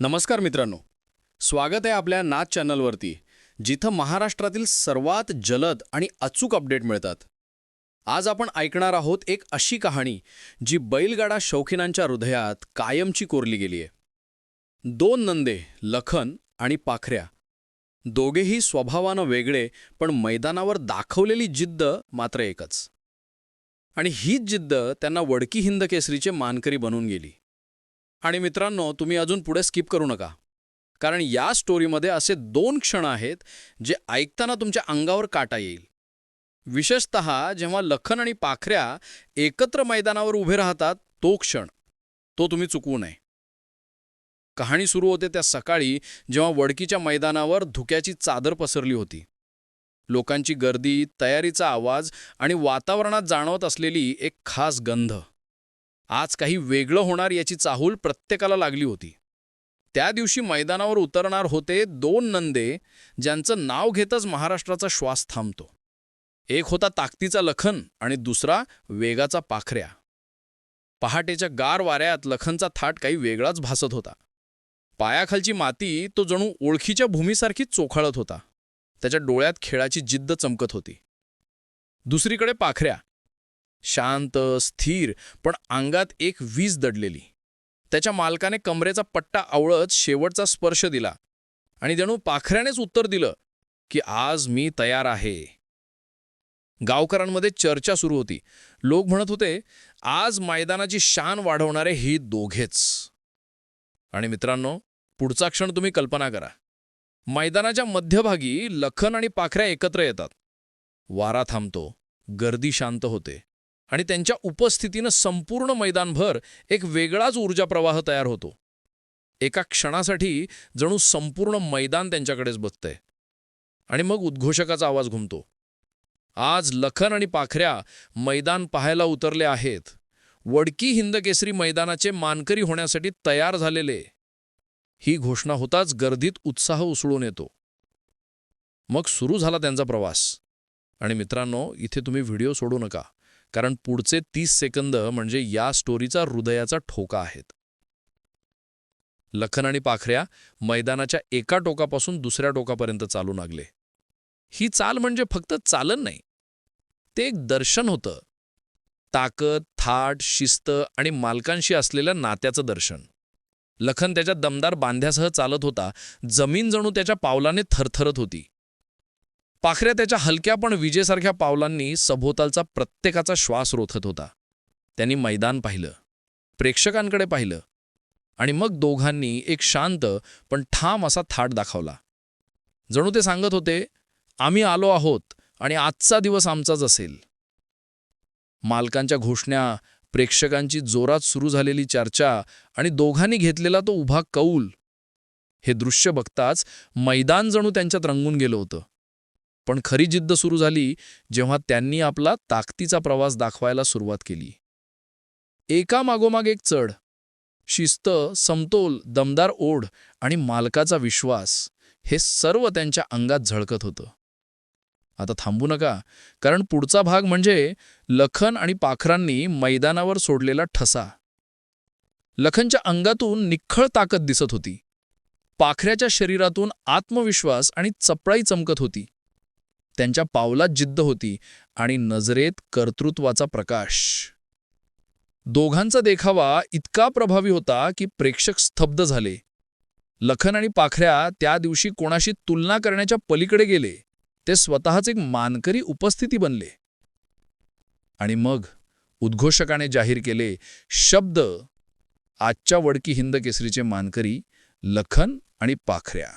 नमस्कार मित्रांनो. स्वागत आहे आपल्या नाच चॅनलवरती जिथं महाराष्ट्रातील सर्वात जलद आणि अचूक अपडेट मिळतात. आज आपण ऐकणार आहोत एक अशी कहाणी जी बैलगाडा शौकीनांच्या हृदयात कायमची कोरली गेली आहे. दोन नंदे लखन आणि पाखऱ्या. दोघेही स्वभावानं वेगळे पण मैदानावर दाखवलेली जिद्द मात्र एकच. आणि हीच जिद्द त्यांना वडकी हिंद केसरीचे मानकरी बनून गेली. आणि मित्रांनो तुम्ही अजून पुढे स्किप करू नका. कारण या स्टोरीमध्ये असे दोन क्षण आहेत जे ऐकताना तुमच्या अंगावर काटा येईल. विशेषत जेव्हा लखन आणि पाखऱ्या एकत्र मैदानावर उभे राहतात तो क्षण तो तुम्ही चुकवू नये. कहाणी सुरू होते त्या सकाळी जेव्हा वडकीच्या मैदानावर धुक्याची चादर पसरली होती. लोकांची गर्दी तयारीचा आवाज आणि वातावरणात जाणवत असलेली एक खास गंध. आज काही वेगळं होणार याची चाहूल प्रत्येकाला लागली होती. त्या दिवशी मैदानावर उतरणार होते दोन नंदे ज्यांचं नाव घेतच महाराष्ट्राचा श्वास थांबतो. एक होता ताकदीचा लखन आणि दुसरा वेगाचा पाखऱ्या. पहाटेच्या गार वाऱ्यात लखनचा थाट काही वेगळाच भासत होता. पायाखालची माती तो जणू ओळखीच्या भूमीसारखी चोखाळत होता. त्याच्या डोळ्यात खेळाची जिद्द चमकत होती. दुसरीकडे पाखऱ्या. शांत स्थिर पण अंगात एक वीज दडलेली. त्याच्या मालकाने कमरेचा पट्टा आवळत शेवटचा स्पर्श दिला आणि जणू पाखऱ्यानेच उत्तर दिलं की आज मी तयार आहे. गावकऱ्यांमध्ये चर्चा सुरू होती. लोक म्हणत होते आज मैदानाची शान वाढवणारे ही दोघेच. आणि मित्रांनो पुढचा क्षण तुम्ही कल्पना करा. मैदानाच्या मध्यभागी लखन आणि पाखऱ्या एकत्र येतात. वारा थांबतो. गर्दी शांत होते. आणि त्यांच्या उपस्थितीनं संपूर्ण मैदानभर एक वेगळाच ऊर्जा प्रवाह तयार होतो. एका क्षणासाठी जणू संपूर्ण मैदान त्यांच्याकडेच बघतंय. आणि मग उद्घोषकाचा आवाज घुमतो. आज लखन आणि पाखऱ्या मैदान पाहायला उतरले आहेत. वडकी हिंदकेसरी मैदानाचे मानकरी होण्यासाठी तयार झालेले. ही घोषणा होताच गर्दीत उत्साह उसळून येतो. मग सुरू झाला त्यांचा प्रवास. आणि मित्रांनो इथे तुम्ही व्हिडिओ सोडू नका. कारण पुढचे तीस सेकंद म्हणजे या स्टोरीचा हृदयाचा ठोका आहेत. लखन आणि पाखऱ्या मैदानाच्या एका टोकापासून दुसऱ्या टोकापर्यंत चालू लागले. ही चाल म्हणजे फक्त चालन नाही. ते एक दर्शन होतं. ताकद थाट शिस्त आणि मालकांशी असलेल्या नात्याचं दर्शन. लखन त्याच्या दमदार बांध्यासह चालत होता. जमीन जणू त्याच्या पावलाने थरथरत होती. पाखऱ्या त्याच्या हलक्या पण विजेसारख्या पावलांनी सभोवतालचा प्रत्येकाचा श्वास रोथत होता. त्यांनी मैदान पाहिलं प्रेक्षकांकडे पाहिलं आणि मग दोघांनी एक शांत पण ठाम असा थाट दाखवला. जणू ते सांगत होते आम्ही आलो आहोत आणि आजचा दिवस आमचाच असेल. मालकांच्या घोषण्या प्रेक्षकांची जोरात सुरू झालेली चर्चा आणि दोघांनी घेतलेला तो उभा कौल हे दृश्य बघताच मैदान जणू त्यांच्यात रंगून गेलं होतं. पण खरी जिद्द सुरू झाली जेव्हा त्यांनी आपला ताकदीचा प्रवास दाखवायला सुरुवात केली. एका मागोमाग एक चढ. शिस्त समतोल दमदार ओढ आणि मालकाचा विश्वास हे सर्व त्यांच्या अंगात झळकत होतं. आता थांबू नका कारण पुढचा भाग म्हणजे लखन आणि पाखरांनी मैदानावर सोडलेला ठसा. लखनच्या अंगातून निखळ ताकद दिसत होती. पाखऱ्याच्या शरीरातून आत्मविश्वास आणि चपळाई चमकत होती. त्यांच्या पावलात जिद्द होती आणि नजरेत कर्तृत्वाचा प्रकाश. दोघांचा देखावा इतका प्रभावी होता की प्रेक्षक स्तब्ध झाले. लखन आणि पाखऱ्या त्या दिवशी कोणाशी तुलना करण्याच्या पलीकडे गेले. ते स्वतःच एक मानकरी उपस्थिती बनले. आणि मग उद्घोषकाने जाहीर केले शब्द. आजच्या वडकी हिंद केसरीचे मानकरी लखन आणि पाखऱ्या.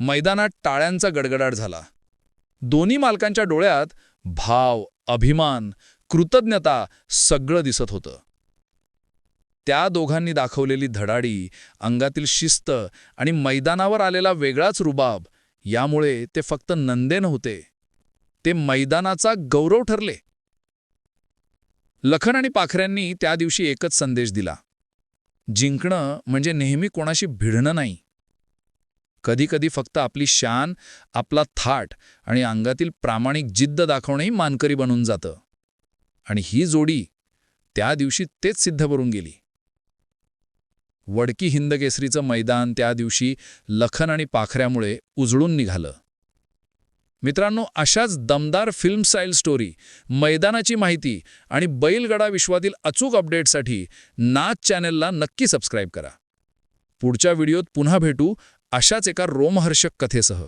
मैदानात टाळ्यांचा गडगडाट झाला. दोन्ही मालकांच्या डोळ्यात भाव अभिमान कृतज्ञता सगळं दिसत होतं. त्या दोघांनी दाखवलेली धडाडी अंगातील शिस्त आणि मैदानावर आलेला वेगळाच रुबाब यामुळे ते फक्त नंदे नव्हते. ते मैदानाचा गौरव ठरले. लखन आणि पाखऱ्यांनी त्या दिवशी एकच संदेश दिला. जिंकणं म्हणजे नेहमी कोणाशी भिडणं नाही. कधीकधी फक्त आपली शान आपला थाट आणि अंगातील प्रामाणिक जिद्द दाखवणंही मानकरी बनून जातं. आणि ही जोडी त्या दिवशी तेच सिद्ध करून गेली. वडकी हिंदकेसरीचं मैदान त्या दिवशी लखन आणि पाखऱ्यामुळे उजळून निघालं. मित्रांनो अशाच दमदार फिल्म स्टाईल स्टोरी मैदानाची माहिती आणि बैलगडा विश्वातील अचूक अपडेटसाठी नाच चॅनेलला नक्की सबस्क्राईब करा. पुढच्या व्हिडिओत पुन्हा भेटू. अशाच एका रोमहर्षक कथेसह.